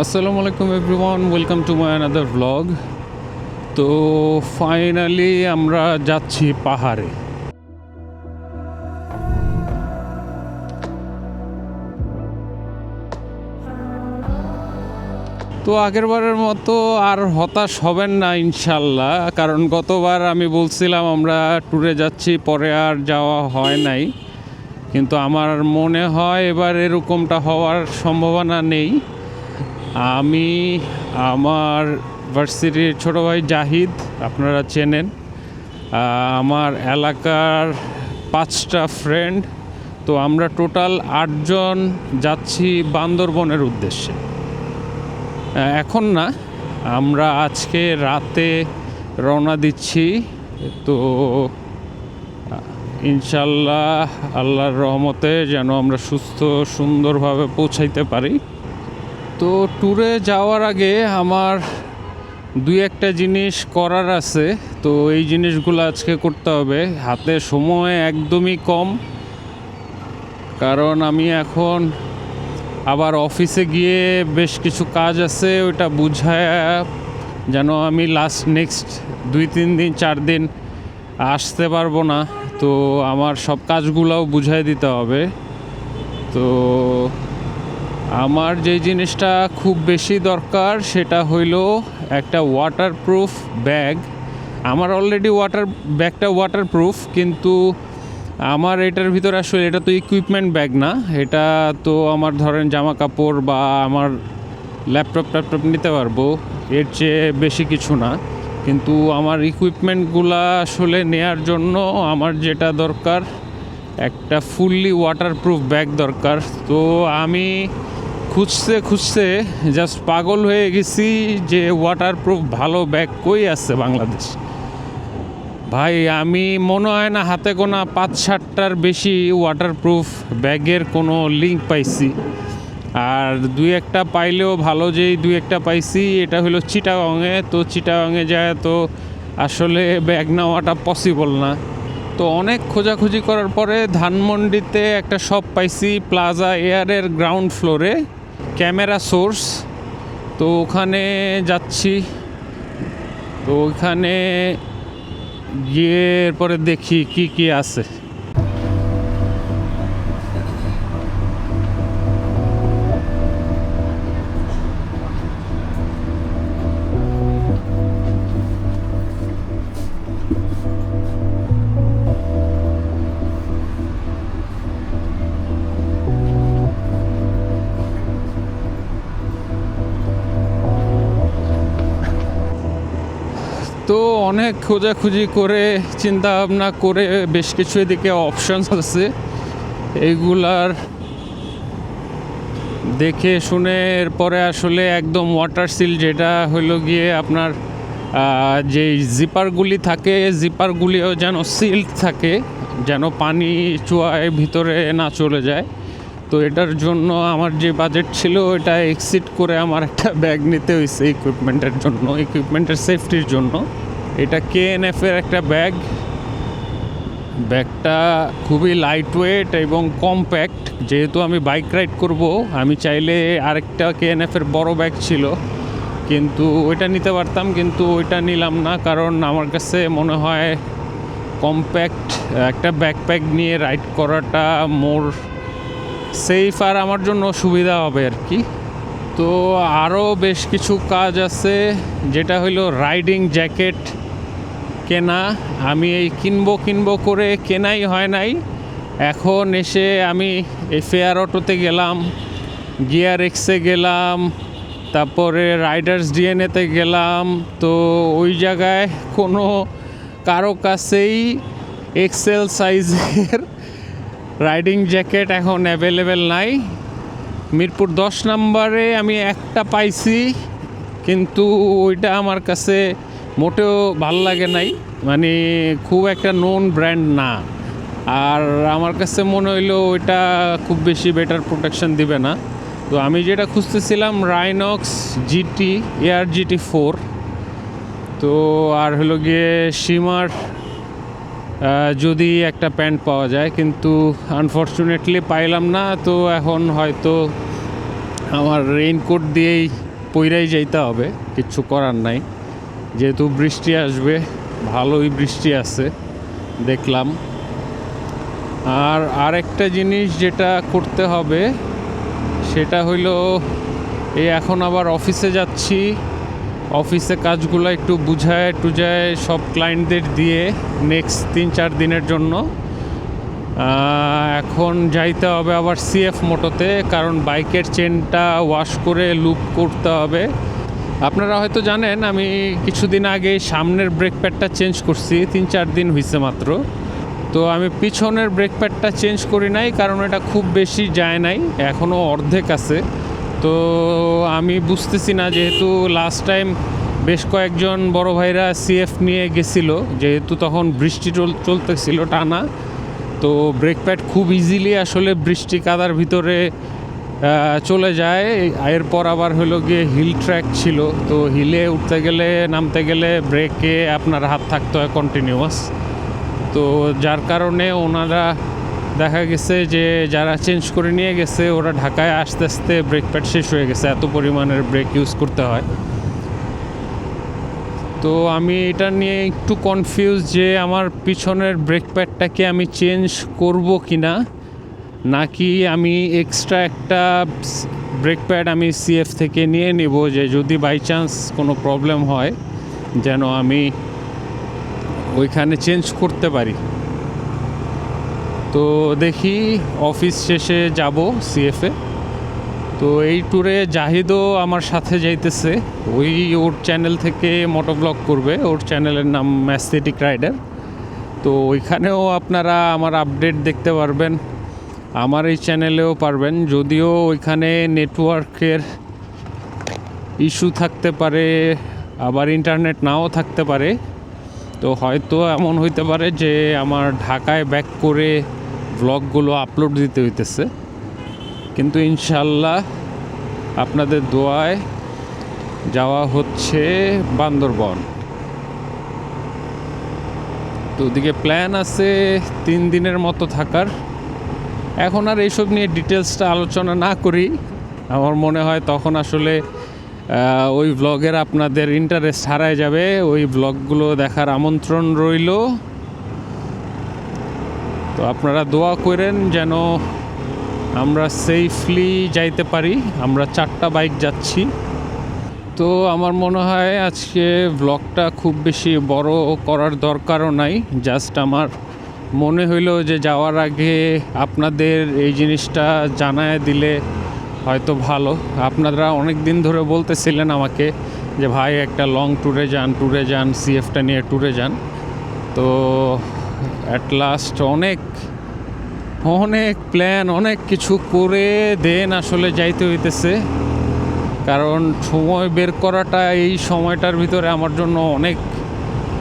আসসালামু আলাইকুম everyone, welcome to my another blog তো ফাইনালি আমরা যাচ্ছি পাহাড়ে। তো আগেরবারের মতো আর হতাশ হবেন না ইনশাল্লাহ, কারণ গতবার আমি বলছিলাম আমরা ট্যুরে যাচ্ছি, পরে আর যাওয়া হয় নাই। কিন্তু আমার মনে হয় এবার এরকমটা হওয়ার সম্ভাবনা নেই। আমি আমার ভার্সিটির ছোট ভাই জাহিদ, আপনারা চেনেন। আমার এলাকার পাঁচটা ফ্রেন্ড তো আমরা টোটাল আটজন যাচ্ছি বান্দরবনের উদ্দেশ্যে। এখন না, আমরা আজকে রাতে রওনা দিচ্ছি, তো ইনশাল্লাহ আল্লাহর রহমতে যেন আমরা সুস্থ সুন্দরভাবে পৌঁছাইতে পারি। তো ট্যুরে যাওয়ার আগে আমার দুই একটা জিনিস করার আছে। তো এই জিনিসগুলো আজকে করতে হবে। হাতে সময় একদমই কম। কারণ আমি এখন আবার অফিসে গিয়ে বেশ কিছু কাজ আছে, ওইটা বুঝায় যেন আমি লাস্ট নেক্সট দুই, তিন দিন, চার দিন আসতে পারব না। তো আমার সব কাজগুলোও বুঝাই দিতে হবে। তো আমার যে জিনিসটা খুব বেশি দরকার সেটা হইল একটা ওয়াটারপ্রুফ ব্যাগ আমার অলরেডি ওয়াটার ব্যাগটা ওয়াটারপ্রুফ কিন্তু আমার এটার ভিতরে আসলে এটা তো ইকুইপমেন্ট ব্যাগ না। এটা তো আমার ধরেন জামা কাপড় বা আমার ল্যাপটপ ট্যাপটপ নিতে পারব, এর চেয়ে বেশি কিছু না। কিন্তু আমার ইকুইপমেন্টগুলো আসলে নেয়ার জন্য আমার যেটা দরকার, একটা ফুললি ওয়াটারপ্রুফ ব্যাগ দরকার। তো আমি খুঁজতে খুঁজতে জাস্ট পাগল হয়ে গেছি যে ওয়াটারপ্রুফ ভালো ব্যাগ কই আছে বাংলাদেশ? ভাই, আমি মনে হয় না হাতে গোনা পাঁচ ষাটটার বেশি ওয়াটারপ্রুফ ব্যাগের কোনো লিঙ্ক পাইছি। আর দুই একটা পাইলেও ভালো যেই দুই একটা পাইছি, এটা হলো চিটাগংয়ে। তো চিটাগংয়ে যায় তো আসলে ব্যাগ নেওয়াটা পসিবল না। তো অনেক খোঁজাখুঁজি করার পরে ধানমন্ডিতে একটা শপ পাইছি প্লাজা এয়ারের গ্রাউন্ড ফ্লোরে ক্যামেরা সোর্স তো ওখানে যাচ্ছি। তো ওখানে গিয়ে এরপরে দেখি কি কি আছে। তো অনেক খোঁজাখুঁজি করে চিন্তা ভাবনা করে বেশ কিছু এদিকে অপশানস আছে। এইগুলার দেখে শুনে এরপরে আসলে একদম ওয়াটার সিল যেটা হলো গিয়ে আপনার যে জিপারগুলি থাকে জিপারগুলিও যেন সিল্ড থাকে, যেন পানি চুয়ায় ভিতরে না চলে যায়। তো এটার জন্য আমার যে বাজেট ছিল ওটা এক্সিট করে আমার একটা ব্যাগ নিতে হয়েছে ইকুইপমেন্টের জন্য ইকুইপমেন্টের সেফটির জন্য। এটা কেএনএফ এর একটা ব্যাগ ব্যাগটা খুবই লাইট ওয়েট এবং কম্প্যাক্ট যেহেতু আমি বাইক রাইড করব, আমি চাইলে আরেকটা কেএনএফ এর বড় ব্যাগ ছিল। কিন্তু ওইটা নিতে পারতাম, কিন্তু ওইটা নিলাম না, কারণ আমার কাছে মনে হয় কম্প্যাক্ট একটা ব্যাকপ্যাক নিয়ে রাইড করাটা মোর সেফ আর আমার জন্য সুবিধা হবে আর কি। তো আরও বেশ কিছু কাজ আছে, যেটা হলো রাইডিং জ্যাকেট কেনা। আমি এই কিনবো কিনবো করে কেনাই হয় নাই। এখন এসে আমি এই ফেয়ার অটোতে গেলাম গিয়ার এক্সে গেলাম, তারপরে রাইডার্স ডিএনএতে গেলাম। তো ওই জায়গায় কোনো কারও কাছেই এক্সেল সাইজের রাইডিং জ্যাকেট এখন অ্যাভেলেবেল নাই। মিরপুর দশ নম্বরে আমি একটা পাইছি, কিন্তু ওইটা আমার কাছে মোটেও ভালো লাগে নাই। মানে খুব একটা নোন ব্র্যান্ড না। আর আমার কাছে মনে হইল ওইটা খুব বেশি বেটার প্রোটেকশন দিবে না। তো আমি যেটা খুঁজতেছিলাম Rhinox GT Air GT four তো আর হলো গিয়ে সীমার যদি একটা প্যান্ট পাওয়া যায়, কিন্তু আনফর্চুনেটলি পাইলাম না, তো এখন হয়তো আমার রেইনকোট দিয়েই পইরাই যাইতে হবে, কিচ্ছু করার নাই। যেহেতু বৃষ্টি আসবে, ভালোই বৃষ্টি আছে, দেখলাম। আর আরেকটা জিনিস যেটা করতে হবে, সেটা হইল, এই এখন আবার অফিসে যাচ্ছি। অফিসে কাজগুলো একটু বুঝায় টুঝায় সব ক্লায়েন্টদের দিয়ে নেক্সট তিন চার দিনের জন্য। এখন যাইতে হবে আবার সিএফ মোটোতে কারণ বাইকের চেনটা ওয়াশ করে লুপ করতে হবে। আপনারা হয়তো জানেন, আমি কিছুদিন আগে সামনের ব্রেক প্যাডটা চেঞ্জ করছি, তিন চার দিন হয়েছে মাত্র। তো আমি পিছনের ব্রেক প্যাডটা চেঞ্জ করি নাই, কারণ এটা খুব বেশি যায় নাই এখনও অর্ধেক আছে। তো আমি বুঝতেছি না, যেহেতু লাস্ট টাইম বেশ কয়েকজন বড় ভাইরা সিএফ নিয়ে গেছিল, যেহেতু তখন বৃষ্টি চল, চলতেছিল টানা, তো ব্রেক প্যাড খুব ইজিলি আসলে বৃষ্টি কাদার ভিতরে চলে যায়। এরপর আবার হলো গিয়ে হিল ট্র্যাক ছিল, তো হিলে উঠতে গেলে, নামতে গেলে ব্রেকে আপনার হাত থাকতে হয় কন্টিনিউয়াস তো যার কারণে ওনারা দেখা গেছে যে যারা চেঞ্জ করে নিয়ে গেছে, ওরা ঢাকায় আস্তে আস্তে ব্রেক প্যাড শেষ হয়ে গেছে, এত পরিমাণের ব্রেক ইউজ করতে হয়। তো আমি এটা নিয়ে একটু কনফিউজ যে আমার পিছনের ব্রেক প্যাডটাকে আমি চেঞ্জ করব কি না নাকি আমি এক্সট্রা একটা ব্রেক প্যাড আমি সিএফ থেকে নিয়ে নেব যে যদি বাই চান্স কোনো প্রবলেম হয়, যেন আমি ওইখানে চেঞ্জ করতে পারি। তো দেখি অফিস শেষে যাব সিএফে তো এই ট্যুরে জাহিদও আমার সাথে যাইতেছে। ওই ওর চ্যানেল থেকে মোটো ব্লগ করবে। ওর চ্যানেলের নাম ম্যাস্থেটিক রাইডার। তো ওইখানেও আপনারা আমার আপডেট দেখতে পারবেন। আমার এই চ্যানেলেও পারবেন। যদিও ওইখানে নেটওয়ার্কের ইস্যু থাকতে পারে, আবার ইন্টারনেট নাও থাকতে পারে। তো হয়তো এমন হইতে পারে যে আমার ঢাকায় ব্যাক করে ব্লগগুলো আপলোড দিতে হইতেছে। কিন্তু ইনশাল্লাহ আপনাদের দোয়ায় যাওয়া হচ্ছে বান্দরবন। তো ওদিকে প্ল্যান আছে তিন দিনের মতো থাকার। এখন আর এইসব নিয়ে ডিটেলসটা আলোচনা না করি। আমার মনে হয় তখন আসলে ওই ব্লগের আপনাদের ইন্টারেস্ট হারায় যাবে। ওই ব্লগগুলো দেখার আমন্ত্রণ রইল। তো আপনারা দোয়া করেন যেন আমরা সেফলি যাইতে পারি। আমরা চারটা বাইক যাচ্ছি। তো আমার মনে হয় আজকে ব্লগটা খুব বেশি বড় করার দরকারও নাই। জাস্ট আমার মনে হইল যে যাওয়ার আগে আপনাদের এই জিনিসটা জানায় দিলে হয়তো ভালো। আপনারা অনেক দিন ধরে বলতেছিলেন আমাকে যে, ভাই, একটা লং ট্যুরে যান ট্যুরে যান সিএফটা নিয়ে ট্যুরে যান। তো অ্যাট লাস্ট অনেক অনেক প্ল্যান অনেক কিছু করে দেন আসলে যাইতে হইতেছে। কারণ সময় বের করাটা এই সময়টার ভিতরে আমার জন্য অনেক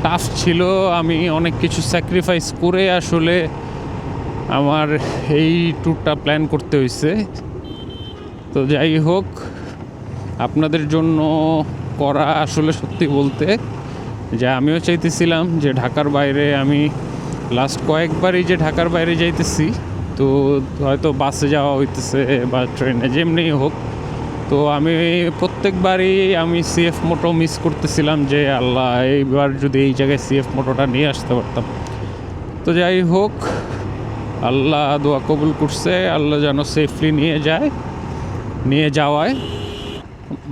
টাফ ছিল। আমি অনেক কিছু স্যাক্রিফাইস করে আসলে আমার এই ট্যুরটা প্ল্যান করতে হয়েছে তো যাই হোক, আপনাদের জন্য করা আসলে সত্যি বলতে যে আমিও চাইতেছিলাম যে ঢাকার বাইরে আমি লাস্ট কয়েকবারই যে ঢাকার বাইরে যাইতেছি, তো হয়তো বাসে যাওয়া হইতেছে বা ট্রেনে, যেমনি হোক। তো আমি প্রত্যেকবারই আমি সিএফ মোটো মিস করতেছিলাম যে আল্লাহ, এইবার যদি এই জায়গায় সিএফ মোটোটা নিয়ে আসতে পারতাম। তো যাই হোক, আল্লাহ দোয়া কবুল করছে, আল্লাহ যেন সেফলি নিয়ে যায়, নিয়ে যাওয়ায়।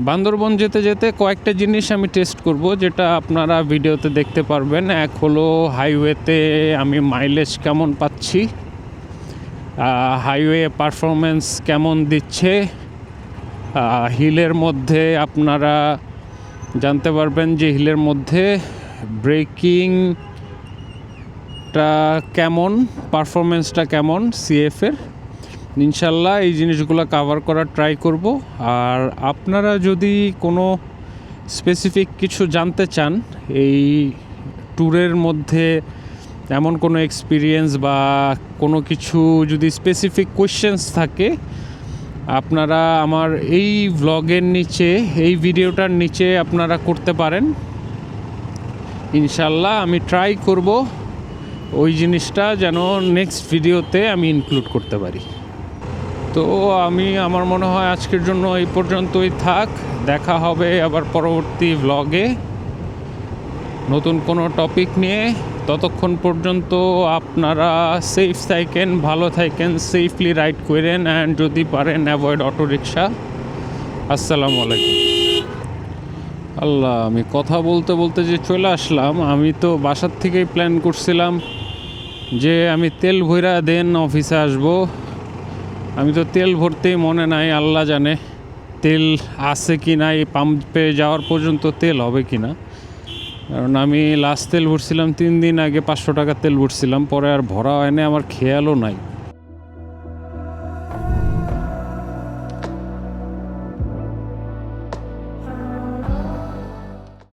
বান্দরবন যেতে যেতে কয়েকটা জিনিস আমি টেস্ট করব, যেটা আপনারা ভিডিওতে দেখতে পারবেন। এক হলো হাইওয়েতে আমি মাইলেজ কেমন পাচ্ছি হাইওয়ে পারফরমেন্স কেমন দিচ্ছে হিলের মধ্যে আপনারা জানতে পারবেন যে হিলের মধ্যে ব্রেকিংটা কেমন পারফরমেন্সটা কেমন সিএফের ইনশাল্লাহ এই জিনিসগুলো কাভার করার ট্রাই করব। আর আপনারা যদি কোনো স্পেসিফিক কিছু জানতে চান, এই ট্যুরের মধ্যে এমন কোনো এক্সপিরিয়েন্স বা কোনো কিছু যদি স্পেসিফিক কোয়েশ্চেন্স থাকে, আপনারা আমার এই ব্লগের নিচে, এই ভিডিওটার নিচে আপনারা করতে পারেন। ইনশাল্লাহ আমি ট্রাই করব। ওই জিনিসটা যেন নেক্সট ভিডিওতে আমি ইনক্লুড করতে পারি। তো আমি, আমার মনে হয় আজকের জন্য এই পর্যন্তই থাক। দেখা হবে আবার পরবর্তী ব্লগে নতুন কোনো টপিক নিয়ে। ততক্ষণ পর্যন্ত আপনারা সেফ থাকেন, ভালো থাকেন সেফলি রাইড করেন অ্যান্ড যদি পারেন অ্যাভয়েড অটো রিক্সা আসসালামু আলাইকুম। আল্লাহ, আমি কথা বলতে বলতে যে চলে আসলাম, আমি তো বাসার থেকেই প্ল্যান করছিলাম যে আমি তেল ভৈরা দেন অফিসে আসব। আমি তো তেল ভরতেই মনে নাই, আল্লাহ জানে তেল আছে কি না এই পাম্পে যাওয়ার পর্যন্ত তেল হবে কি না। কারণ আমি লাস্ট তেল ভরছিলাম তিন দিন আগে পাঁচশো টাকা তেল ভরছিলাম, পরে আর ভরা হয়নি, আমার খেয়ালও নাই।